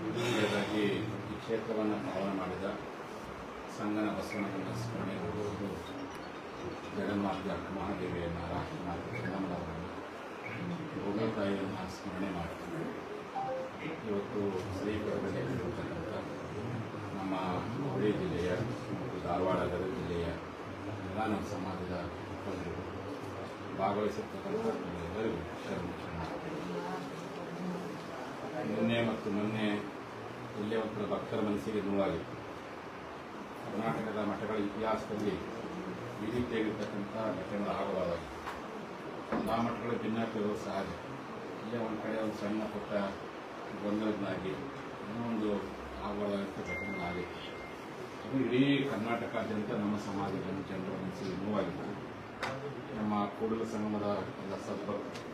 ಮೊದಲನೇದಾಗಿ ಈ ಕ್ಷೇತ್ರವನ್ನು ಪಾಲನೆ ಮಾಡಿದ ಸಂಗನ ಬಸವಣ್ಣನ ಸ್ಮರಣೆ ಹೋಗುವುದು ಜಗನ್ಮಾತೆ ಅಕ್ಕ ಮಹಾದೇವಿಯನ್ನು ರಾಷ್ಟ್ರಮಾತೆ ಚೆನ್ನಮ್ಮನವರನ್ನು ಭೂಮಿ ತಾಯಿಯನ್ನು ಸ್ಮರಣೆ ಮಾಡ್ತೀವಿ ಇವತ್ತು ಶ್ರೀಪುರದಲ್ಲಿ ಇರತಕ್ಕಂಥ ನಮ್ಮ ಹುಬ್ಬಳ್ಳಿ ಜಿಲ್ಲೆಯ ಧಾರವಾಡ ಜಿಲ್ಲೆಯ ಎಲ್ಲ ನಮ್ಮ ಸಮಾಜದ ಭಾಗವಹಿಸಿರ್ತಕ್ಕಂಥ. ನಿನ್ನೆ ಮತ್ತು ಮೊನ್ನೆ ಇಲ್ಲೇ ಒಂದು ಭಕ್ತರ ಮನಸ್ಸಿಗೆ ನೋವಾಗಿತ್ತು. ಕರ್ನಾಟಕದ ಮಠಗಳ ಇತಿಹಾಸದಲ್ಲಿ ಈ ರೀತಿಯಾಗಿರ್ತಕ್ಕಂಥ ಘಟನೆಗಳು ಆಗಬಾರದು ಎಲ್ಲ ಮಠಗಳು ಭಿನ್ನತೆ ಸಹಜ ಇಲ್ಲೇ ಒಂದು ಕಡೆ ಒಂದು ಸಣ್ಣ ಪುಟ್ಟ ಗೊಂದಲದನ್ನಾಗಿ ಇನ್ನೊಂದು ಒಂದು ಆಗಬಾರ್ದಂಥ ಘಟನೆಗಳಾಗಿತ್ತು ಅದು ಇಡೀ ಕರ್ನಾಟಕಾದ್ಯಂತ ನಮ್ಮ ಸಮಾಜದ ಜನರ ಮನಸ್ಸಿಗೆ ನೋವಾಗಿತ್ತು. ನಮ್ಮ ಕೂಡಲ ಸಂಗಮದ ಎಲ್ಲ ಸದ್ಭಕ್ತರು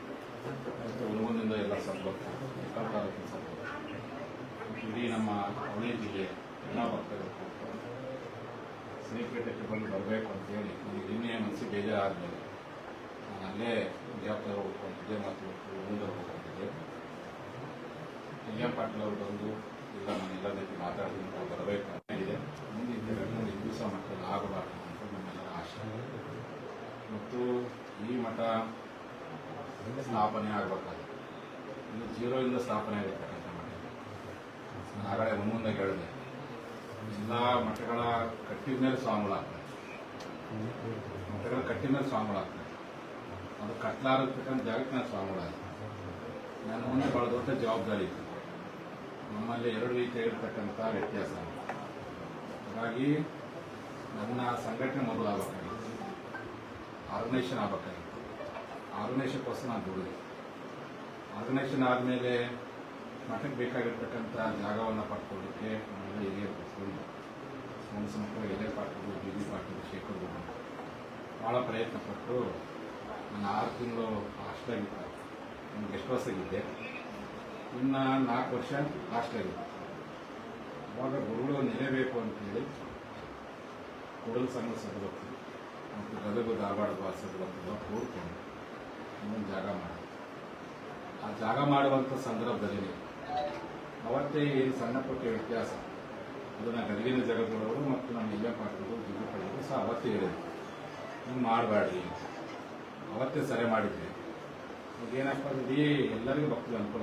ಮತ್ತು ಉಣಗುಂದಿಂದ ಎಲ್ಲ ಸದ್ಭಕ್ತರು ಎಲ್ಲ ತಾಲೂಕಿನ ಸದ್ಭಕ್ತರು ಇಡೀ ನಮ್ಮ ಅವಳಿ ಜಿಲ್ಲೆ, ಎಲ್ಲ ಭಕ್ತರು ಶ್ರೀಪೇಟೆಗೆ ಬಂದು ಬರಬೇಕು ಅಂತೇಳಿ ನನಗೆ ನಿನ್ನೆ ಮನಸ್ಸಿಗೆ ಬೇಜಾರಾದ್ಮೇಲೆ ನಾನು ಅಲ್ಲೇ ವಿಜಯಪುರ ಹೋಗ್ಕೊಂಡಿದ್ದೆ ಮತ್ತು ಮುಂದೆ ಹೋಗ್ಕೊಂಡಿದ್ದೆ. ಎಂ ಪಾಟೀಲ್ ಅವರು ಬಂದು ಇಲ್ಲ, ನಾನು ಎಲ್ಲ ಜೊತೆ ಮಾತಾಡ್ತೀನಿ ಬರಬೇಕು ಅಂತ ಹೇಳಿದೆ. ಮುಂದಿನ ದಿವಸ ಮಕ್ಕಳು ಆಗಬಾರ್ದು ಮತ್ತು ಈ ಮಠ ಸ್ಥಾಪನೆ ಆಗಬೇಕಾಗಿತ್ತು. ಇದು ಜೀರೋಯಿಂದ ಸ್ಥಾಪನೆ ಆಗಿರ್ತಕ್ಕಂಥ ಮಠ ಆಗಲೇ ಮುಂದೆ ಹೇಳಿದೆ ಎಲ್ಲ ಮಠಗಳ ಕಟ್ಟಿದ ಮೇಲೆ ಸ್ವಾಮಿಗಳಾಗ್ತಾರೆ ಮಠಗಳ ಕಟ್ಟಿದ ಮೇಲೆ ಸ್ವಾಮಿಗಳಾಗ್ತಾರೆ ಅದು ಕಟ್ಲಾರತಕ್ಕಂಥ ಜಾಗಕ್ಕೆ ನಾನು ಸ್ವಾಮಿಗಳಾಗ್ತದೆ ನನ್ನ ಮುಂದೆ ಬಹಳ ದೊಡ್ಡ ಜವಾಬ್ದಾರಿ ಇತ್ತು. ನಮ್ಮಲ್ಲಿ ಎರಡು ರೀತಿಯಾಗಿರ್ತಕ್ಕಂಥ ವ್ಯತ್ಯಾಸ. ಹಾಗಾಗಿ ನನ್ನ ಸಂಘಟನೆ ಮೊದಲು ಆಗಬೇಕಾಗಿತ್ತು ಆರ್ಗನೈಸೇಷನ್ ಆಗಬೇಕಾಗಿತ್ತು. ಆರ್ಗನೈಸೇಷನ್ಗೋಸ್ಕರ ನಾನು ದುಡಿದೆ ಆರ್ಗನೈಸೇಷನ್ ಆದಮೇಲೆ ಮಠಕ್ಕೆ ಬೇಕಾಗಿರ್ತಕ್ಕಂಥ ಜಾಗವನ್ನು ಪಡ್ಕೊಳ್ಳಿಕ್ಕೆ ನಮ್ಮೆಲ್ಲ ಹಿರಿಯ ಕೂತ್ಕೊಂಡು ಸಣ್ಣ ಮಕ್ಕಳು ಎಲೆ ಪಾಟೀಲು ಬಿ ಬಿ ಪಾಟೀಲು ಶೇಖರ್ ಭಾಳ ಪ್ರಯತ್ನಪಟ್ಟು ನಾನು ಆರು ತಿಂಗಳು ಹಾಸ್ಟೆಲಾಗಿದ್ದೆ ನಾನು ಗೆಸ್ಟ್ ಹೌಸಾಗಿದ್ದೆ ಇನ್ನು ನಾಲ್ಕು ವರ್ಷ ಹಾಸ್ಟೆಲಾಗಿದ್ದೆ ಅವಾಗ ಗುರುಗಳು ನೆನೆಬೇಕು ಅಂತೇಳಿ ಕೊಡಲು ಸಂಘ ಸದಭಕ್ತರು ಮತ್ತು ಗದಗ ಧಾರವಾಡ ಸದಭಕ್ತರು ಕೋರ್ಕೊಂಡು ಇನ್ನೊಂದು ಜಾಗ ಮಾಡಿ ಆ ಜಾಗ ಮಾಡುವಂಥ ಸಂದರ್ಭದಲ್ಲಿ ಅವತ್ತೇ ಏನು ಸಣ್ಣ ಪುಟ್ಟ ವ್ಯತ್ಯಾಸ ಅದನ್ನು ಗದಗಿನ ಜಗದವರು ಮತ್ತು ನಮ್ಮ ಇಲ್ಲೇ ಪಾಠಗಳು ಜಿಲ್ಲೆ ಪಡೆಯಲು ಸಹ ಅವತ್ತೇ ಹೇಳಿದೆ ನೀವು ಮಾಡಬೇಡ್ರಿ ಅವತ್ತೇ ಸರಿ ಮಾಡಿದ್ವಿ ಈಗ ಏನಪ್ಪ ಇಡೀ ಎಲ್ಲರಿಗೂ ಭಕ್ತರು ಅನುಕೂಲ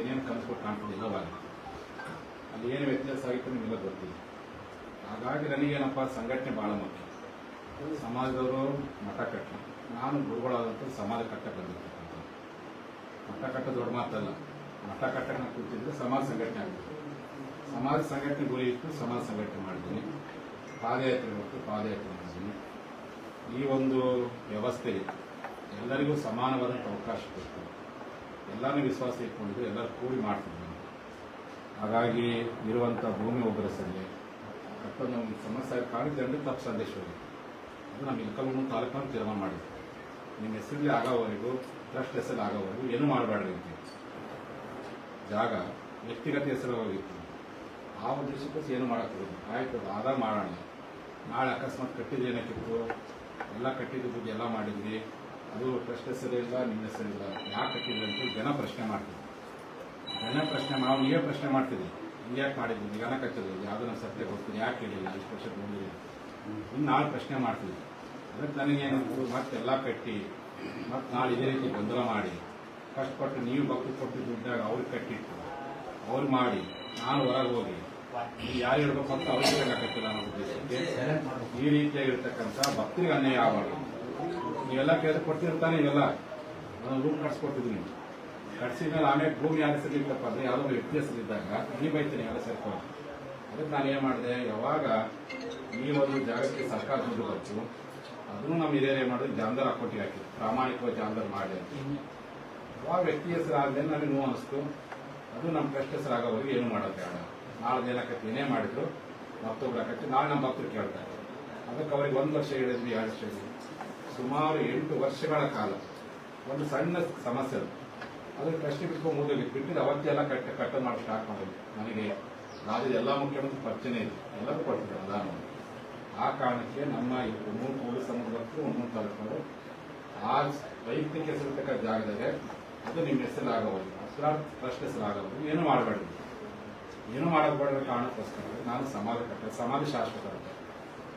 ಏನೇನು ಕನಸು ಕಾಣ್ತಿದ್ದಿಲ್ಲ ಬಾರಿ ಅಲ್ಲಿ ಏನು ವ್ಯತ್ಯಾಸ ಆಗಿತ್ತು ನಿಮಗೆಲ್ಲ ಗೊತ್ತಿಲ್ಲ. ಹಾಗಾಗಿ ನನಗೇನಪ್ಪ, ಸಂಘಟನೆ ಭಾಳ ಮುಖ್ಯ. ಸಮಾಜದವರು ಮಠ ಕಟ್ಟಿ. ನಾನು ಗುರುಗಳಾದಂಥ ಸಮಾಜ ಕಟ್ಟ ಬಂದಿರ್ತಕ್ಕಂಥ ಮಠ ಕಟ್ಟ ದೊಡ್ಡ ಮಾತಲ್ಲ. ಮಠ ಕಟ್ಟಕ್ಕೆ ನಾನು ಕೂತಿದ್ರೆ ಸಮಾಜ ಸಂಘಟನೆ ಆಗ್ತದೆ. ಸಮಾಜ ಸಂಘಟನೆ ಗುರಿ ಇಟ್ಟು ಸಮಾಜ ಸಂಘಟನೆ ಮಾಡಿದ್ದೀನಿ. ಪಾದಯಾತ್ರೆ ಮತ್ತು ಪಾದಯಾತ್ರೆ ಮಾಡಿದ್ದೀನಿ. ಈ ಒಂದು ವ್ಯವಸ್ಥೆ ಎಲ್ಲರಿಗೂ ಸಮಾನವಾದಂಥ ಅವಕಾಶ ಕೊಟ್ಟು ಎಲ್ಲರೂ ವಿಶ್ವಾಸ ಇಟ್ಕೊಂಡಿದ್ದು ಎಲ್ಲರೂ ಕೂಡಿ ಮಾಡ್ತಿದ್ವಿ. ಹಾಗಾಗಿ ಇರುವಂಥ ಭೂಮಿ ಒಬ್ಬರ ಸರಿ ಮತ್ತು ಸಮಸ್ಯೆ ಸಮಸ್ಯೆ ಅಂದರೆ ತಪ್ಪು ಸಂದೇಶ ನಮ್ಮ ಇಲ್ಕಲ್ಮೂರು ತಾಲೂಕನ್ನು ತೀರ್ಮಾನ ಮಾಡಿದ್ವಿ ನಿಮ್ಮ ಹೆಸರಲ್ಲಿ ಆಗೋವರೆಗೂ ಟ್ರಸ್ಟ್ ಹೆಸರಲ್ಲಿ ಆಗೋವರೆಗೂ ಏನು ಮಾಡಬೇಡ್ರಿ ಅಂತ ಜಾಗ, ವ್ಯಕ್ತಿಗತ ಹೆಸರು ಹೋಗಿತ್ತು ಆ ಉದ್ದೇಶಕ್ಕೋಸ್ಕರ ಏನು ಮಾಡೋಕ್ಕಿಲ್ಲ ಆಯ್ತು ಅದು ಆದಾಗ ಮಾಡೋಣ. ನಾಳೆ ಅಕಸ್ಮಾತ್ ಕಟ್ಟಿದ್ದು ಏನಕ್ಕಿತ್ತು ಎಲ್ಲ ಕಟ್ಟಿದ್ದು ಎಲ್ಲ ಮಾಡಿದ್ವಿ. ಅದು ಟ್ರಸ್ಟ್ ಹೆಸರಿಲ್ಲ ನಿಮ್ಮ ಹೆಸರಿಲ್ಲ ಯಾಕೆ ಕಟ್ಟಿದ್ರಿ ಅಂತ ಜನ ಪ್ರಶ್ನೆ ಮಾಡ್ತೀವಿ ಜನ ಪ್ರಶ್ನೆ, ನಾವು ನೀವೇ ಪ್ರಶ್ನೆ ಮಾಡ್ತಿದ್ವಿ ಹಿಂಗೆ ಯಾಕೆ ಮಾಡಿದ್ವಿ ಜನ ಕಟ್ಟಿದ್ವಿ ಯಾವುದೋ ನಮ್ಮ ಸತ್ಯ ಗೊತ್ತಿದೆ ಯಾಕೆ ಹೇಳಿಲ್ಲ? ಇಷ್ಟು ವರ್ಷ ಬಂದಿದೆ ಇನ್ನು ನಾಳೆ ಪ್ರಶ್ನೆ ಮಾಡ್ತಿದ್ದೆ ಅದಕ್ಕೆ ನನಗೇನು ಮತ್ತೆಲ್ಲ ಕಟ್ಟಿ, ಮತ್ತೆ ನಾಳೆ ಇದೇ ರೀತಿ ಗೊಂದಲ ಮಾಡಿ, ಕಷ್ಟಪಟ್ಟು ನೀವು ಭಕ್ತಿ ಕೊಟ್ಟು ದುಡ್ಡಾಗ ಅವ್ರಿಗೆ ಕಟ್ಟಿಟ್ಟು ಅವ್ರು ಮಾಡಿ, ನಾನು ಹೊರಗೆ ಹೋಗಿ ಯಾರು ಹೇಳ್ಬೇಕು ಅಂತ ಅವ್ರಿಗೆ ಹೇಳಕತ್ತಿಲ್ಲ ನಮ್ಮ ಉದ್ದೇಶಕ್ಕೆ ಈ ರೀತಿಯಾಗಿರ್ತಕ್ಕಂಥ ಭಕ್ತರಿಗೆ ಅನ್ಯಾಯ ಆಗಬಾರ್ದು. ನೀವೆಲ್ಲ ಕೆಲಸ ಕೊಡ್ತಿರ್ತಾನೆ ಇವೆಲ್ಲ. ನಾನು ರೂಮ್ ಕಟ್ಸ್ಕೊಟ್ಟಿದ್ದೀನಿ. ಕಟ್ಸಿದ ಮೇಲೆ ಆಮೇಲೆ ಭೂಮಿ ಯಾರು ಅಂದ್ರೆ ಯಾವುದೋ ವ್ಯತ್ಯಾಸದಿದ್ದಾಗ ನೀ ಬೈತೀನಿ, ಎಲ್ಲ ಸೇರ್ಕೊಂಡು. ಅದಕ್ಕೆ ನಾನು ಏನು ಮಾಡಿದೆ? ಯಾವಾಗ ಈ ಒಂದು ಜಾಗಕ್ಕೆ ಸರ್ಕಾರ ದುಡ್ಡು ಬಂತು. ಅದನ್ನು ನಮ್ಮ ಹಿರಿಯರೇ ಮಾಡಿದ್ರು, ಜಾಂಧರ್ ಅಕೌಂಟಿಗೆ ಹಾಕಿದ್ರು. ಪ್ರಾಮಾಣಿಕವಾಗಿ ಜಾಂಧರ್ ಮಾಡಿ ಅಂತ. ಆ ವ್ಯಕ್ತಿ ಹೆಸರು ಆದ್ಮೇಲೆ ನನಗೆ ನೋವು ಅನಿಸ್ತು. ಅದು ನಮ್ಮ ಟ್ರಸ್ಟ್ ಹೆಸರಾಗೋವರೆಗೆ ಏನು ಮಾಡೋದು ಬೇಡ ನಾಳೆ ದಿನಕ್ಕೆ ಏನೇ ಮಾಡಿದ್ರು ಮತ್ತೊಬ್ಬರ ಕಟ್ಟಿ ನಾಳೆ ನಮ್ಮ ಭಕ್ತರು ಕೇಳ್ತಾರೆ ಅದಕ್ಕೆ ಅವರಿಗೆ ಒಂದು ವರ್ಷ ಹೇಳಿದ್ವಿ, ಎರಡು ವರ್ಷ ಹೇಳಿದ್ವಿ. ಸುಮಾರು ಎಂಟು ವರ್ಷಗಳ ಕಾಲ. ಒಂದು ಸಣ್ಣ ಸಮಸ್ಯೆ ಅದು. ಅದಕ್ಕೆ ಟ್ರಸ್ಟ್ ಬಿಟ್ಕೊಂಡು ಮುಂದೆ ಬಿಟ್ಟಿದ್ದು ಅವತ್ತೆಲ್ಲ ಕಟ್ಟ ಕಟ್ಟ ಮಾಡಿ ಸ್ಟಾರ್ಟ್ ಮಾಡಿದ್ವಿ ನನಗೆ ರಾಜ್ಯದ ಎಲ್ಲ ಮುಖ್ಯಮಂತ್ರಿ ಪರಿಚಯ ಇದೆ ಎಲ್ಲರೂ ಕೊಡ್ತಿದ್ದಾರೆ ಅನುದಾನ ಆ ಕಾರಣಕ್ಕೆ ನಮ್ಮ ಮೂರು ಸಂಬಂಧಪಟ್ಟು ಭಕ್ತರು ಒಂದೊಂದು ತಾಲೂಕರು ಆ ವೈಯಕ್ತಿಕ ಹೆಸರಿರ್ತಕ್ಕ ಜಾಗದಾಗ ಅದು ನಿಮ್ಮ ಹೆಸರಾಗಬಹುದು. ಟ್ರಸ್ಟ್ ಹೆಸರಾಗಬಹುದು. ಏನು ಮಾಡಬೇಡ. ಏನು ಮಾಡಬೇಡ ಕಾರಣಕ್ಕೋಸ್ಕರ ನಾನು ಸಮಾಜ ಕಟ್ಟ ಸಮಾಜ ಶಾಶ್ವತ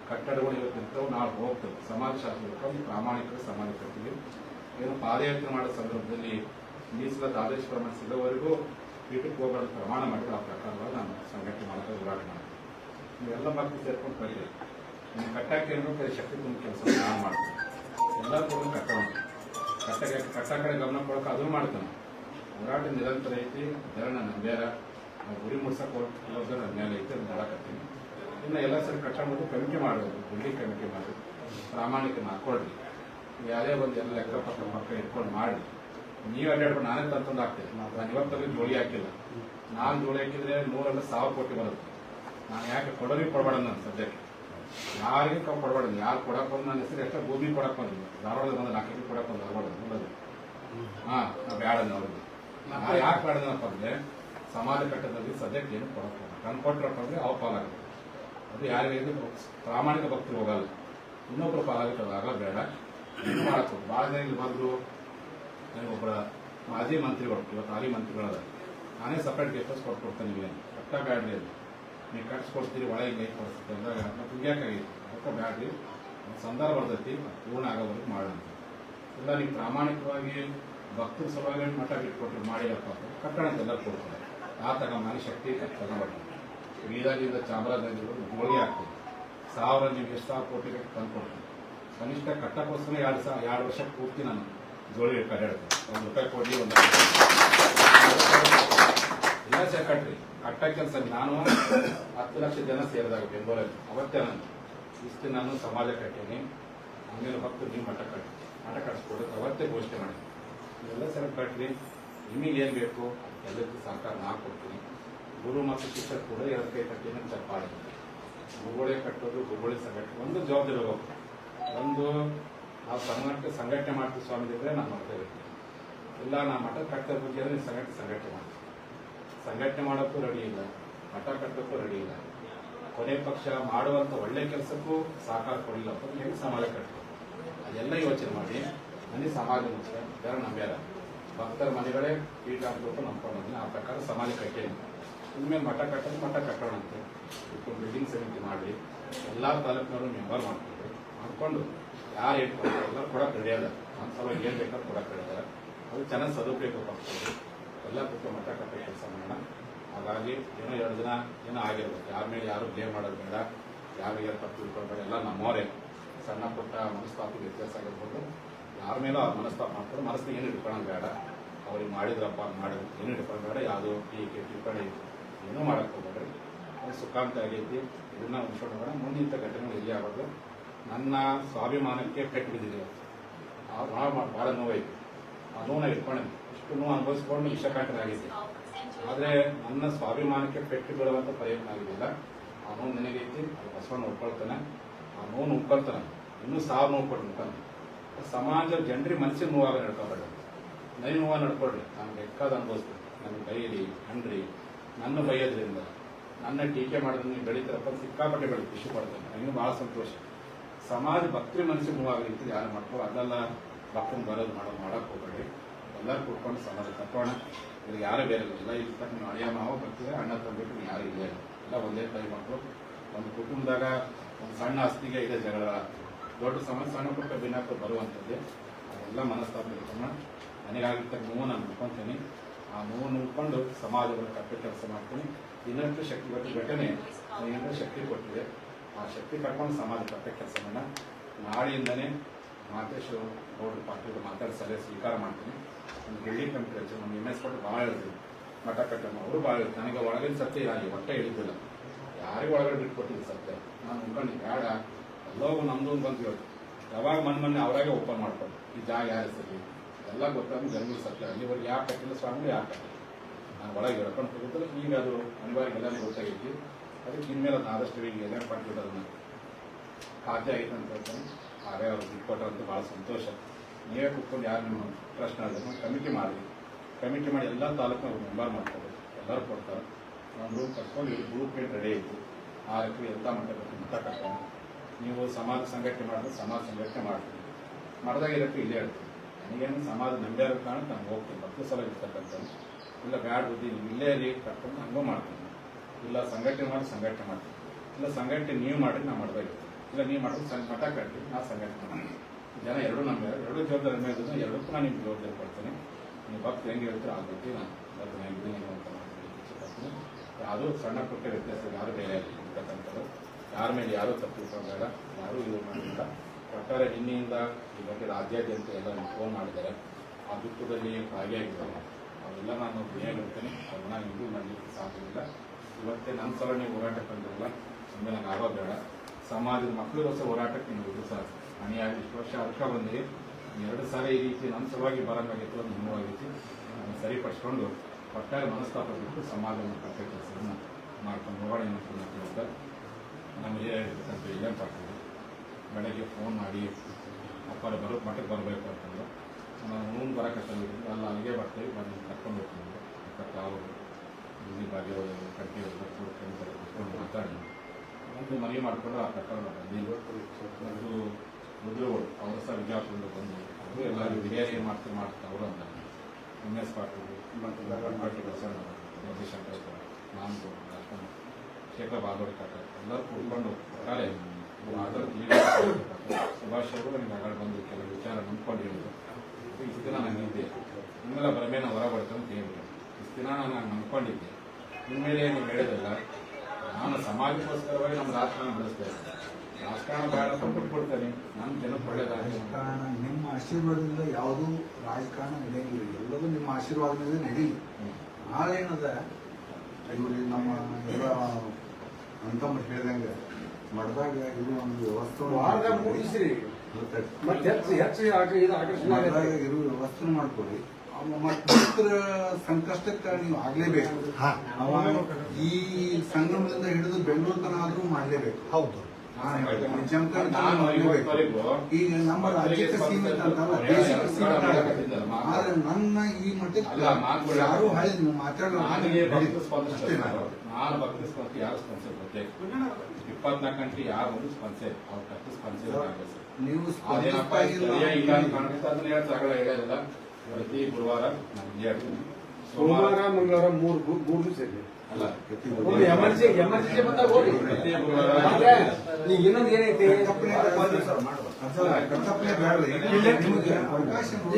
ಕಟ್ಟಡಗಳು ಇವತ್ತಿರ್ತವೆ ನಾವು ಹೋಗ್ತೇವೆ. ಸಮಾಜ ಶಾಸ್ತ್ರ ಒಂದು ಪ್ರಾಮಾಣಿಕ ಸಮಾಜ ಕಟ್ಟಿಗೆ. ಏನು ಪಾದಯಾತ್ರೆ ಮಾಡೋ ಸಂದರ್ಭದಲ್ಲಿ ಮೀಸಲಾದ ಆದೇಶ ಪ್ರಮಾಣ ಸಿಗೋವರೆಗೂ ಪೀಠಕ್ಕೆ ಹೋಗೋದು ಪ್ರಮಾಣ ಮಾಡಿದ್ರೆ ಆ ಪ್ರಕಾರವಾಗಿ ನಾನು ಸಂಘಟನೆ ಮಾಡೋದು ಹೋರಾಟ ಮಾಡ್ತೀನಿ. ನೀವೆಲ್ಲ ಮಕ್ಕಳು ಸೇರ್ಕೊಂಡು ನೀವು ಕಟ್ಟಕ್ಕೆ ಶಕ್ತಿ ತುಂಬ ಕೆಲಸ ನಾನು ಮಾಡ್ತೀನಿ. ಎಲ್ಲ ಕೂಡ ಕಟ್ಟೋಣ ಕಟ್ಟಕ್ಕೆ ಕಟ್ಟ ಕಡೆ ಗಮನ ಕೊಡೋಕೆ ಅದು ಮಾಡ್ತಾನೆ. ಹೋರಾಟ ನಿರಂತರ ಐತಿ ಅದರ ನನ್ನ ನಂಬ್ಯಾರ ನಾವು ಗುರಿ ಮುಡ್ಸಕ್ಕೆ ಹೋಗೋದು ನನ್ನ ಮೇಲೆ ಐತಿ ಅದು ಮಾಡಕತ್ತೀನಿ ಇನ್ನು ಎಲ್ಲ ಸರಿ ಕಟ್ಟಂಬುದು ಕಮಿಟಿ ಮಾಡೋದು, ಗುಂಡಿ ಕಮಿಟಿ ಮಾಡಿ ಪ್ರಾಮಾಣಿಕ ಹಾಕೊಳ್ರಿ ಯಾರೇ ಒಂದು ಎಲ್ಲ ಲೆಕ್ಕ ಪಕ್ಕ ಮಕ್ಕಳು ಇಟ್ಕೊಂಡು ಮಾಡಿ ನೀವು ಅಡ್ಡಾಡ್ಕೊಂಡು ನಾನೇ ತಂತಂದು ಹಾಕ್ತೀನಿ. ನಾನು ಇವತ್ತಲ್ಲಿ ಜೋಳಿ ಹಾಕಿಲ್ಲ. ನಾನು ಜೋಳಿ ಹಾಕಿದ್ರೆ ನೂರಲ್ಲ ಸಾವಿರ ಕೋಟಿ ಬರುತ್ತೆ. ನಾನು ಯಾಕೆ ಕೊಡೋರಿಗೆ ಕೊಡಬೇಡ ನಾನು ಸದ್ಯಕ್ಕೆ. ಯಾರಿಗೆ ಕಮ್ಮಿ ಕೊಡಬಾರ್ದು ಯಾರು ಕೊಡಕ್ಕೆ ಬಂದು ನನ್ನ ಹೆಸರು ಎಷ್ಟೋ ಭೂಮಿ ಕೊಡಕ್ಕೆ ಬಂದಿಲ್ಲ ಧಾರವಾಡದ ಬಂದು ನಾಲ್ಕು ಎಕರೆ ಕೊಡಕ್ಕೆ ಬಂದು ಧಾರವಾಡ ನೋಡೋದು ಹಾ ನಾವು ಬೇಡ ಅವ್ರಿಗೆ ನಾ ಯಾಕೆ ಬೇಡನಪ್ಪ ಅಂದ್ರೆ ಸಮಾಜ ಕಟ್ಟದಲ್ಲಿ ಸದ್ಯಕ್ಕೆ ಏನು ಕೊಡಕ್ಕೆ ಕಣ್ ಕೊಟ್ಟರಪ್ಪ ಅಂದ್ರೆ ಅವ ಪಾಲಾಗುತ್ತೆ ಅದು ಯಾರಿಗೆ ಪ್ರಾಮಾಣಿಕ ಭಕ್ತಿ ಹೋಗಲ್ಲ. ಇನ್ನೊಬ್ರು ಪಾಲಾಗಲ್ಲ ಬೇಡ. ಏನು ಮಾಡಕ್ಕೆ ಭಾಳ ಜನ ಇಲ್ಲಿ ಬಂದು ನನಗೊಬ್ಬರ ಮಾಜಿ ಮಂತ್ರಿಗಳು ಇವತ್ತು ಹಾಲಿ ಮಂತ್ರಿಗಳದ ನಾನೇ ಸಪ್ರೇಟ್ ಗೆಸ್ಟ್ ಹೌಸ್ ಕೊಟ್ಕೊಡ್ತೇನೆ ನಿಮಗೆ ಕಟ್ಟ ಬ್ಯಾಡ್ರಿ ಅದು. ನೀವು ಕಟ್ಸ್ಕೊಡ್ತೀರಿ ಒಳಗೆ ಲೈಫ್ ಪರಿಸ್ಥಿತಿ ಅಂದಾಗ ಮತ್ತೆ ಹಿಂಗ್ಯಾಕಾಗೈತಿ ಅದಕ್ಕೆ ಬ್ಯಾಡ್ರಿ ಸಂದರ್ಭ ಬರ್ತೈತಿ ಪೂರ್ಣ ಆಗೋವರೆಗೂ ಮಾಡೋದು ಇಲ್ಲ ನೀವು ಪ್ರಾಮಾಣಿಕವಾಗಿ ಭಕ್ತರ ಸಲುವಾಗಿ ಮಠ ಬಿಟ್ಕೊಟ್ರು, ಮಾಡಿರಪ್ಪ ಕಟ್ಟಣಕ್ಕೆಲ್ಲ ಕೊಡ್ತಾರೆ. ಆ ಮನೆ ಶಕ್ತಿ ತಗೊಂಡ್ಬರ್ತಾರೆ ಬೀದಾಗಿಂದ ಚಾಮರಾಜನಗರ ಗೋಳಿ ಆಗ್ತದೆ. ಸಾವಿರ, ನೀವು ಎಷ್ಟು ಸಾವಿರ ಕೋಟಿ ತಂದು ಕೊಡ್ತೀನಿ ಕನಿಷ್ಠ ಕಟ್ಟಕ್ಕೋಸ್ಕರ ಎರಡು ಸಾವಿರ ಎರಡು ವರ್ಷ ಪೂರ್ತಿ ನಾನು ಜೋಳಿ ಕಡ್ಡಾಡ್ತೀನಿ ಒಂದು ರೂಪಾಯಿ ಕೊಡಿ, ಒಂದು ಸರ್ ಕಟ್ರಿ ಕಟ್ಟ ಕೆಲಸ ನಾನು ಹತ್ತು ಲಕ್ಷ ಜನ ಸೇರಿದಾಗ ಬೆಂಗಳೂರಲ್ಲಿ ಅವತ್ತೇ ನಾನು ಇಷ್ಟು ನಾನು ಸಮಾಜ ಕಟ್ಟೀನಿ. ಆಮೇಲೆ ಭಕ್ತರು ನೀವು ಮಠ ಕಟ್ಟಿ ಮಠ ಕಟ್ಸ್ಕೊಡೋದು ಅವತ್ತೇ ಘೋಷಣೆ ಮಾಡಿ ಎಲ್ಲ ಸರ್ ಕಟ್ರಿ ನಿಮಗೆ ಏನು ಬೇಕು? ಎಲ್ಲದಕ್ಕೂ ಸಹಕಾರ ನಾ ಕೊಡ್ತೀನಿ. ಗುರು ಮತ್ತು ಶಿಕ್ಷಕ ಕೂಡ ಎರಡು ಕೈ ಕಟ್ಟಿನ ಚಪ್ಪಾಳೆ. ಗುರುಗಳೇ ಕಟ್ಟೋದು, ಗುರುಗಳೇ ಸಂಘಟನೆ. ಒಂದು ಜವಾಬ್ದಾರಿ ಹೋಗ್ಬೇಕು ಒಂದು ನಾವು ಸಂಘಟನೆ ಸಂಘಟನೆ ಮಾಡ್ತೀವಿ ಸ್ವಾಮಿ ಇದ್ರೆ ನಾನು ಮಾಡ್ತಾ ಇರ್ತೀನಿ. ಇಲ್ಲ, ನಾ ಮಠ ಕಟ್ಟದ ಬಗ್ಗೆ ಸಂಘಟನೆ ಸಂಘಟನೆ ಮಾಡ್ತೀವಿ ಸಂಘಟನೆ ಮಾಡೋಕ್ಕೂ ರೆಡಿ ಇಲ್ಲ, ಮಠ ಕಟ್ಟೋಕ್ಕೂ ರೆಡಿ ಇಲ್ಲ. ಕೊನೆ ಪಕ್ಷ ಮಾಡುವಂಥ ಒಳ್ಳೆ ಕೆಲಸಕ್ಕೂ ಸಹಕಾರ ಕೊಡಲಿಲ್ಲ ಹೆಂಗೆ ಸಮಾಜ ಕಟ್ಟಬೇಕು ಅದೆಲ್ಲ ಯೋಚನೆ ಮಾಡಿ ನನಗೆ ಸಮಾಜ ಮುಚ್ಚ, ಯಾರು ನಂಬ್ಯಾರ? ಭಕ್ತರ ಮನೆಗಳೇ ಪೀಠ ಹಾಕ್ಬೇಕು ನಂಬ್ಕೊಂಡಿದ್ದೀನಿ. ಆ ಪ್ರಕಾರ ಸಮಾಜ ಕಟ್ಟೇನು ಇನ್ಮೇಲೆ ಮಠ ಕಟ್ಟೋದು, ಮಠ ಕಟ್ಟೋಣಂತೆ ಇಟ್ಕೊಂಡು ಬಿಲ್ಡಿಂಗ್ ಸಮಿತಿ ಮಾಡಿ ಎಲ್ಲ ತಾಲೂಕಿನವರು ಮೆಂಬರ್ ಮಾಡ್ಕೊಂಡು ಮಾಡ್ಕೊಂಡು ಯಾರು ಹೇಳ್ಕೊಂಡು ಎಲ್ಲರೂ ಕೂಡ ಕಡಿಯೋಲ್ಲ ಒಂದು ಸಲ ಏನು ಬೇಕಾದ್ರೂ ಕೂಡ ಕಡಿಯೋಲ್ಲ ಅದು ಚೆನ್ನಾಗಿ ಸದುಪಯೋಗ ಪಡಿಸ್ಬೋದು ಎಲ್ಲ ಕೊಟ್ಟು ಮಟ್ಟ ಕಟ್ಟ ಕೆಲಸ ಮಾಡೋಣ. ಹಾಗಾಗಿ ಏನೋ ಎರಡು ದಿನ ಏನೋ ಆಗಿರ್ಬೇಕು. ಯಾರ ಮೇಲೆ ಯಾರು ಬ್ಲೇಮ್ ಮಾಡೋದು ಬೇಡ. ಯಾರು ತಪ್ಪು ತಿಳ್ಕೊಳ್ಬೇಡ ಎಲ್ಲ ನಮ್ಮವರೇ. ಸಣ್ಣ ಪುಟ್ಟ ಮನಸ್ತಾಪ ವ್ಯತ್ಯಾಸ ಆಗಿರ್ಬೋದು. ಯಾರ ಮೇಲೂ ಅವ್ರು ಮನಸ್ತಾಪ ಮಾಡ್ತಾರೆ ಮನಸ್ಸಿಗೆ ಏನು ಇಟ್ಕೊಳ್ಳೋದು ಬೇಡ. ಅವ್ರಿಗೆ ಮಾಡಿದ್ರಪ್ಪ ಮಾಡಿದ್ರು. ಏನು ಇಟ್ಕೊಂಡು ಬೇಡ. ಯಾವುದೋ ಟೀಕೆ, ಟಿಪ್ಪಣಿ ಏನೂ ಮಾಡಕ್ಕೆ ಹೋಗ್ಬೇಡ್ರಿ. ಅದು ಸುಖಾಂತ ಆಗೈತಿ. ಇದನ್ನ ಬೇಡ. ಮುಂದಿನ ಘಟನೆಗಳು ಇಲ್ಲಿ ಆಗೋದು. ನನ್ನ ಸ್ವಾಭಿಮಾನಕ್ಕೆ ಪೆಟ್ಟು ಬಿದ್ದಿದೆ. ಅವ್ರು ಭಾಳ ಭಾಳ ನೋವೈತಿ ಆ ನೋವನ್ನ ಇಟ್ಕೊಂಡೆ ಇಷ್ಟು ಅನುಭವಿಸಿಕೊಂಡು ವಿಷಕಾಂತರಾಗಿದೆ ಆದರೆ ನನ್ನ ಸ್ವಾಭಿಮಾನಕ್ಕೆ ಪೆಟ್ಟು ಬೀಳುವಂತ ಪ್ರಯತ್ನ ಆಗಿದ್ದಿಲ್ಲ ಆ ನೋವು ನನಗೈತಿ ಅದು ಬಸವಣ್ಣ ಒಪ್ಕೊಳ್ತಾನೆ. ಆ ನೋವು ಒಪ್ಕೊಳ್ತಾನೆ ಇನ್ನೂ ಸಾವು ನೋವು ಮುಖಾನೆ ಸಮಾಜ ಜನರಿಗೆ ಮನಸ್ಸಿನ ನೋವಾಗ ನಡ್ಕೊಬೇಡ. ನೈ ನೋವಾಗ ನಡ್ಕೊಳ್ರಿ ನಾನು ಬೇಕಾದ ಅನುಭವಿಸ್ತೀನಿ. ನನ್ನ ಬೈರಿ ಹಣ್ರಿ ನನ್ನ ಬೈಯೋದ್ರಿಂದ, ನನ್ನ ಟೀಕೆ ಮಾಡಿದ್ರೆ ನೀವು ಬೆಳೀತಾರಪ್ಪ ಸಿಕ್ಕಾಪಟ್ಟೆ ಬೆಳಿ ಖುಷಿ ಪಡ್ತೇನೆ. ನನಗೂ ಬಹಳ ಸಂತೋಷ. ಸಮಾಜ ಭಕ್ತಿ ಮನಸ್ಸಿಗೆ ನೋವಾಗಲಿಕ್ಕೆ ಯಾರು ಮಾಡ್ಕೋ ಅದೆಲ್ಲ ಭಕ್ತನ ಬರೋದು ಮಾಡೋದು, ಮಾಡಕ್ ಹೋಗ್ಬೇಡಿ. ಎಲ್ಲರೂ ಕೂತ್ಕೊಂಡು ಸಮಾಜ ಕಟ್ಟೋಣ ಇಲ್ಲಿ ಯಾರೇ ಬೇರೆ ಇಲ್ಲ ಇಲ್ಲಿ ತಕ್ಕ ನೀವು ಅಳಿಯ ಮಾವ ಬರ್ತೀವಿ ಅಣ್ಣ ತಂದ್ಬಿಟ್ಟು ನೀವು ಯಾರು ಇಲ್ಲ ಎಲ್ಲ ಒಂದೇ ತಾಯಿ ಮಕ್ಕಳು. ಒಂದು ಕುಟುಂಬದಾಗ ಒಂದು ಸಣ್ಣ ಆಸ್ತಿಗೆ ಇದೆ ಜಗಳ. ದೊಡ್ಡ ಸಮಸ್ಯೆ ಸಣ್ಣ ಪುಟ್ಟ ಭಿನ್ನಾಕ ಬರುವಂಥದ್ದೇ. ಅದೆಲ್ಲ ಮನಸ್ತಾಪ ಇಟ್ಕೊಂಡು ನನಗಾಗಿರ್ತಕ್ಕ ನೋವು ನಾನು ಉಳ್ಕೊತೀನಿ ಆ ನೋವು ನೋಡ್ಕೊಂಡು ಸಮಾಜವನ್ನು ಕಟ್ಟ ಕೆಲಸ ಮಾಡ್ತೀನಿ. ಇನ್ನಷ್ಟು ಶಕ್ತಿ ಕೊಟ್ಟ ಘಟನೆ ನನಗೆ ಶಕ್ತಿ ಕೊಟ್ಟಿದೆ. ಆ ಶಕ್ತಿ ಕಟ್ಕೊಂಡು ಸಮಾಜ ಕಟ್ಟ ಕೆಲಸ ಮಾಡ ನಾಳೆಯಿಂದನೇ ಮಾತೇಶ್ ಗೌಡ್ರು ಪಾಟೀಲ್ ಮಾತಾಡಿ ಸಲಹೆ ಸ್ವೀಕಾರ ಮಾಡ್ತೀನಿ. ನಮ್ಮ ಬಿಲ್ಡಿಂಗ್ ಕಂಪ್ನಿ ಹಚ್ಚಿ ನಮ್ಮ ಎಂ ಎಸ್ ಪಟ್ಟು ಭಾಳ ಹೇಳ್ತೀವಿ ಮಠ ಕಟ್ಟಮ್ಮ ಅವರು ಭಾಳ ನನಗೆ ಒಳಗಿನ ಸತ್ಯ ಇಲ್ಲ ಹೊಟ್ಟೆ ಹೇಳಿದ್ದಿಲ್ಲ ಯಾರಿಗೂ ಒಳಗಡೆ ಬಿಟ್ಕೊಟ್ಟಿದ್ದು ಸತ್ಯ. ನಾನು ಅನ್ಕೊಂಡು ಬೇಡ. ಎಲ್ಲವೂ ನಮ್ದು ಬಂದು ಇವತ್ತು ಯಾವಾಗ ಮನ್ ಮೊನ್ನೆ ಅವರಾಗೆ ಓಪನ್ ಮಾಡ್ಕೊಂಡು ಈ ಜಾಗ ಯಾರು ಸರಿ ಎಲ್ಲ ಗೊತ್ತಾಗ ಜನಗಳು ಸತ್ಯ. ಅಲ್ಲಿವರೆಗೆ ಯಾಕೆ ಕಟ್ಟಿಲ್ಲ ಸ್ವಾಮಿ ಯಾಕೆ ಕಟ್ಟಿಲ್ಲ. ನಾನು ಒಳಗೆ ಹೇಳ್ಕೊಂಡು ಹೋಗಿದ್ರೆ ಈಗ ಅದು ಅನಿವಾರ್ಯ ಎಲ್ಲ ಗೊತ್ತಾಗೈತಿ. ಅದಕ್ಕೆ ಇನ್ಮೇಲೆ ಆದಷ್ಟು ಈಗ ಏನೇ ಪಟ್ಟಿದ್ದು ಅದನ್ನು ಖಾತೆ ಆಯ್ತು ಅಂತ ಹೇಳ್ತಾನೆ. ಹಾಗೆ ಅವ್ರು ಕೊಟ್ಟರಂತೂ ಭಾಳ ಸಂತೋಷ. ನೀವೇ ಕುತ್ಕೊಂಡು ಯಾರು ಪ್ರಶ್ನೆ ಅದನ್ನು ಕಮಿಟಿ ಮಾಡಿ. ಕಮಿಟಿ ಮಾಡಿ ಎಲ್ಲ ತಾಲೂಕಿನ ಮೆಂಬರ್ ಮಾಡ್ಕೋಬೇಕು ಎಲ್ಲರೂ ಕೊಡ್ತಾರೆ. ನಾವು ರೂಮ್ ಕಟ್ಕೊಂಡು ಗ್ರೂಪ್ ಏನು ರೆಡಿ ಆಯಿತು ಆ ರೀತಿ ಎಲ್ಲ ಮಟ್ಟದಲ್ಲಿ ಮಟ್ಟ ಕಟ್ಕೊಂಡು ನೀವು ಸಮಾಜ ಸಂಘಟನೆ ಮಾಡಿದ್ರೆ ಸಮಾಜ ಸಂಘಟನೆ ಮಾಡ್ತೀವಿ. ಮಾಡಿದಾಗ ಇರೋಕ್ಕೆ ಇಲ್ಲೇ ಹೇಳ್ತೀವಿ ನನಗೇನು ಸಮಾಜ ನಂಬೇ ಕಾರಣ ನಾನು ಹೋಗ್ತೀನಿ. ಹತ್ತು ಸಲ ಇರ್ತಕ್ಕಂಥ ಇಲ್ಲ ಬ್ಯಾಡ್ ಬುದ್ಧಿ, ನೀವು ಇಲ್ಲೇ ರೀ ಕರ್ಕೊಂಡು ಹಂಗೂ ಮಾಡ್ತೀನಿ. ಇಲ್ಲ ಸಂಘಟನೆ ಮಾಡಿ ಸಂಘಟನೆ ಮಾಡ್ತೀನಿ. ಇಲ್ಲ ಸಂಘಟನೆ ನೀವು ಮಾಡಿ ನಾನು ಮಾಡಬೇಕು ಇಲ್ಲ ನೀವು ಮಾಡೋದು ಸಂಘ ಮಠ ಕಟ್ಟಿ, ನಾ ಸಂಘಟನೆ ಜನ ಎರಡು ನಮ್ಮ ಎರಡು ಜವಾಬ್ದಾರಿ ಮೇಲೆ ಎರಡಕ್ಕೂ ನಾನು ನಿಮ್ಗೆ ಜವಾಬ್ದಾರಿ ಕೊಡ್ತೀನಿ. ನೀವು ಭಕ್ತಿ ಹೆಂಗೆ ಹೇಳ್ತೀರೋ ಆ ಬಗ್ಗೆ ನಾನು ನೀವು ಅಂತ ಇಚ್ಛೆಪಡ್ತೀನಿ. ಅದು ಸಣ್ಣ ಪುಟ್ಟ ವ್ಯತ್ಯಾಸ ಯಾರು ಬೇರೆ ಇರ್ತಕ್ಕಂಥದ್ದು ಯಾರ ಮೇಲೆ ಯಾರೂ ಬೇಡ, ಯಾರೂ ಇದು ಮಾಡಿಲ್ಲ. ಒಟ್ಟಾರೆ ನಿನ್ನೆಯಿಂದ ಈ ಬಗ್ಗೆ ರಾಜ್ಯಾದ್ಯಂತ ಎಲ್ಲ ಫೋನ್ ಮಾಡಿದ್ದಾರೆ. ಆ ದುಃಖದಲ್ಲಿ ಭಾಗಿಯಾಗಿದ್ದಾರೆ. ಅವೆಲ್ಲ ನಾನು ಹೇಳ್ತೇನೆ. ಅದನ್ನ ಇಂಪ್ರೂವ್ ಮಾಡಲಿಕ್ಕೆ ಸಾಧ್ಯವಿಲ್ಲ. ಇವತ್ತೇ ನನ್ನ ಸಲ ನೀವು ಹೋರಾಟಕ್ಕೆ ಬಂದಿರಲ್ಲ. ಸುಮ್ಮನೆ ನಂಗೆ ಆಗೋ ಬೇಡ. ಸಮಾಜದ ಮಕ್ಕಳಿಗೋಸ್ಕರ ಹೋರಾಟಕ್ಕೆ ನೀವು ಸರ್ ನಾನು ಯಾರು ಇಷ್ಟು ವರ್ಷ ಅದಕ್ಕೆ ಬಂದೆ ಎರಡು ಸಾರಿ ಈ ರೀತಿ ನನ್ನ ಸಲುವಾಗಿ ಬರಂಗಾಗಿತ್ತು ಅದು ನೋವಾಗಿತ್ತು ಅದನ್ನು ಸರಿಪಡಿಸ್ಕೊಂಡು ಒಟ್ಟಾರೆ ಮನಸ್ತಾಪ ಬಿಟ್ಟು ಸಮಾಜವನ್ನು ಕಟ್ಟೆ ಕೆಲಸವನ್ನು ಮಾಡ್ಕೊಂಡು ಹೋಗೋಣ ಅಂತ ನಮಗೆ ಹೇಳಿರ್ತಕ್ಕಂಥ ಇಲ್ಲೇ ಪಾಠಗಳು ಬೆಳಗ್ಗೆ ಫೋನ್ ಮಾಡಿ ಅಪ್ಪರ ಬರೋ, ಮಠಕ್ಕೆ ಬರಬೇಕು ನಾನು ನಾವು ಮುಂದೆ ನಾನು ಅಲ್ಲ, ಅಲ್ಲಿಗೆ ಬರ್ತೀವಿ. ಬಂದು ಕರ್ಕೊಂಡು ಹೋಗ್ತೀವಿ ಅಕ್ಕ ಅವರು ಬಾಗಿ ಕಟ್ಟಿ ಕಟ್ಟಿಯವರು ಕೂತ್ಕೊಂಡು ಮಾತಾಡಿ ಒಂದು ಮನವಿ ಮಾಡಿಕೊಂಡು ಆ ಕಟ್ಟಡ ಅದು ರುದ್ರಗಳು ಅವರು ಸಹ ವಿಜಯಪುರದಿಂದ ಬಂದು ಅವರು ಎಲ್ಲರೂ ಬಿರಿಯಾನಿ ಮಾಡ್ತಾ ಮಾಡ್ತಾರೆ ಅವರು ಅಂತ. ಎಂ ಎಸ್ ಪಾಟೀಲ್ ಪಾಟೀಲ್ ಬಸವಣ್ಣ ರವಿಶಂಕರ್ ಶಂಕರ್ ನಾನು ಶೇಖರ್ ಬಾಗೋಡಿ ಕಟ್ಟ ಎಲ್ಲರೂ ಕೂತ್ಕೊಂಡು ಒಟ್ಟಾರೆ ಸುಭಾಷ್ ಅವರು ನನಗೆ ಆಗ ಬಂದು ಕೆಲವು ವಿಚಾರ ನಂಬ್ಕೊಂಡು ಹೇಳಿದ್ರು. ಇಷ್ಟು ದಿನ ನಾನು ಇದೆ. ನಿಮ್ಮೆಲ್ಲ ಭ್ರಮೆನ ಹೊರ ಬರ್ತಂತ ಅಂತ ಹೇಳಿದ್ರು. ಇಷ್ಟು ದಿನ ನಾನು ನಂಬ್ಕೊಂಡಿದ್ದೆ ಮೇಲೆ ಏನು ಹೇಳಿದಲ್ಲ ನಾನು ಸಮಾಜಕ್ಕೋಸ್ಕರವಾಗಿ ನಮ್ಮ ರಾಜಕಾರಣ ಬೆಳೆಸ್ತಾ ಇದ್ದೆ ರಾಜಕಾರಣ ಬೇಡ ಅಂತ ಬಿಟ್ಬಿಡ್ತೇನೆ ನನ್ನ ಜನಕ್ಕೆ. ಕಾರಣ ನಿಮ್ಮ ಆಶೀರ್ವಾದದಿಂದ ಯಾವುದೂ ರಾಜಕಾರಣ ನಡೆಯಲಿಲ್ಲ. ಎಲ್ಲವೂ ನಿಮ್ಮ ಆಶೀರ್ವಾದದಿಂದ ನಡೀಲಿ ನಾಳೆ ನಾಳೇನದ ಇವ್ರು ನಮ್ಮ ಎಲ್ಲ ಅಂತಮ್ಮ ಹೇಳ್ದಂಗೆ ಮಠದಾಗ ಇದು ಒಂದು ವ್ಯವಸ್ಥೆ ಮುಗಿಸ್ರಿ. ಮತ್ತೆ ಹೆಚ್ಚು ಹೆಚ್ಚು ಇದು ಆಕರ್ಷಣೆ ಮಠದಾಗ ಆಗೈತೆ. ವ್ಯವಸ್ಥೆ ಮಾಡ್ಕೊಡಿ. ಮತ್ತು ಭಕ್ತರ ಸಂಕಷ್ಟಕ್ಕೆ ನೀವು ಆಗ್ಲೇಬೇಕು. ಅವ ಈ ಸಂಗಮದಿಂದ ಹಿಡಿದು ಬೆಂಗಳೂರು ತನ ಆದ್ರೂ ಮಾಡ್ಲೇಬೇಕು. ಹೌದು. ಈಗ ನಮ್ಮ ರಾಜ್ಯಕ್ಕೆ ಸೀಮಿತ ಅಂತಲ್ಲ ದೇಶಕ್ಕೆ ಸೀಮಿತ. ಆದ್ರೆ ನನ್ನ ಈ ಮಟ್ಟಕ್ಕೆ ಯಾರು ಹಳೆ ನೀವು ಇಪ್ಪತ್ನಾಲ್ಕು ಗಂಟೆ ಯಾರು ಒಂದು ಸ್ಪಂದಿಸೆ ಅವ್ರ ಭಕ್ತ ಸ್ಪಂದಿಸಿದ್ರೆ ಆಗಲ್ಲ ಸರ್ ನೀವು ಪ್ರತಿ ಗುರುವಾರ ಸೋಮವಾರ ಮಂಗಳವಾರ ಮೂರು ಮೂರು ದಿವಸ ಇದೆ. ಅಲ್ಲ ಹೋಗಿ ಎಮರ್ಜೆನ್ಸಿ ಎಮರ್ಜೆನ್ಸಿ ಬಂದಾಗ ಹೋಗಿ. ಪ್ರತಿ ಗುರುವಾರ ಇನ್ನೊಂದು ಏನೈತಿ.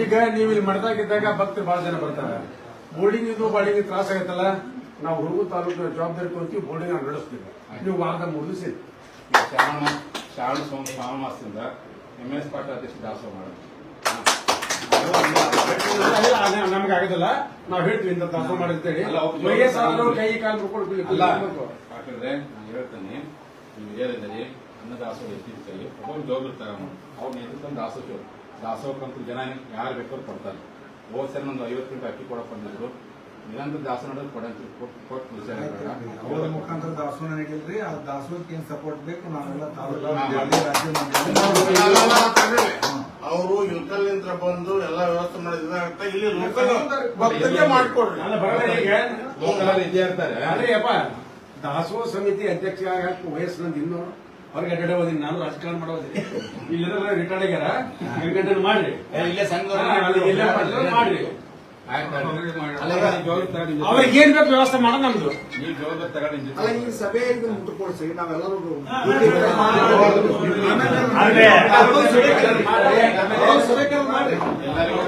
ಈಗ ನೀವು ಇಲ್ಲಿ ಮಠದಾಗಿದ್ದಾಗ ಭಕ್ತರು ಬಹಳ ಜನ ಬರ್ತಾರೆ. ಬೋರ್ಡಿಂಗ್ ಇದು ಬಾಡಿಗೆ ತ್ರಾಸ ಆಗತ್ತಲ್ಲ ನಾವು ಹುಡುಗರು ತಾಲೂಕಿನ ಜವಾಬ್ದಾರಿ ಕೊಡ್ತೀವಿ ಬೋರ್ಡಿಂಗ್ ನಾವು ನಡೆಸ್ತೀವಿ. ನೀವು ವಾರದ ಮೂರು ದಿವಸ ಶ್ರಾವಣ ಶ್ರಾವಣ ಸೋಮ ಶ್ರಾವಣ ಮಾಸದಿಂದ ಎಂ ಎಸ್ ಪಾಟೀಲ್ ಅಧ್ಯಕ್ಷ ದಾಸೋಹ ಮಾಡೋದು. ನಮ್ಗೆ ಆಗೋದಿಲ್ಲ. ನಾವು ಹೇಳ್ತೀವಿ ಇಂತ ದಾಸ ಮಾಡಿರ್ತೇವೆ ವಯಸ್ಸಾದ್ರು ಕೈ ಕಾಲು ಅಲ್ಲ ಪಾಟೀಲ್ರೆ ನಾನು ಹೇಳ್ತೇನೆ ನೀವು ಹಿರಿಯರಿದ್ದೀರಿ ಅನ್ನ ಎತ್ತಿರ್ತಾರೆ. ಒಬ್ಬ ತಗೊಂಡು ಅವ್ರ. ದಾಸೋಹ ದಾಸೋಹಕ್ಕಂತೂ ಜನ ಯಾರು ಬೇಕಾದ್ರು ಕೊಡ್ತಾರೆ. ಹೋದ್ ಸರಿ ಒಂದು ಐವತ್ತು ಗಂಟೆ ಅಕ್ಕಿ ಕೊಡಕ್ ಬಂದಿದ್ರು ನಿರಂತರ ದಾಸೋಹ ನಡೆದು ಕೊಡಂತ ಕೊಟ್ಟು. ಅವರ ಮುಖಾಂತರ ದಾಸೋಹ ನಡೆಯಲ್ರಿ ಆ ದಾಸೋಹಕ್ಕೆ ಏನ್ ಸಪೋರ್ಟ್ ಬೇಕು? ನಾವೆಲ್ಲ ಅವರು ಅವರು ಇಲ್ಕಲ್ಲಿಂದ ಬಂದು ಎಲ್ಲ ವ್ಯವಸ್ಥೆ ಮಾಡಿದ್ರೆ ಅಂತ ಇಲ್ಲಿ. ಲೋಕಲ್ ಭಕ್ತರಿಗೆ ಮಾಡ್ಕೊಡ್ರಿ. ಇರ್ತಾರೆ. ಅಪ್ಪ ದಾಸೋಹ ಸಮಿತಿ ಅಧ್ಯಕ್ಷ ಆಗಕ್ಕೆ ವಯಸ್ಸು ನಂದು ಇನ್ನು ಹೊರಗೆ ಅಡ್ಡಾಡ ಹೋದಿನಿ. ನಾನು ರಾಜಕಾರಣ ಮಾಡೋದಿನಿ ಇಲ್ಲಿ ರಿಟೈರ್ಡ್ ಆಗ್ಯಾರ. ಮಾಡ್ರಿ. ಇಲ್ಲೇ ಸಂಘ ಮಾಡ್ರಿ. ಅವ್ರಿಗೆ ಏನ್ ಬೇಕು ವ್ಯವಸ್ಥೆ ಮಾಡೋದು ನಮ್ದು ಅಲ್ಲ ಈ ಸಭೆ ಇದು ಮುಟ್ಟುಕೊಡ್ಸಿ ನಾವೆಲ್ಲರೂ ಎಲ್ಲರಿಗೂ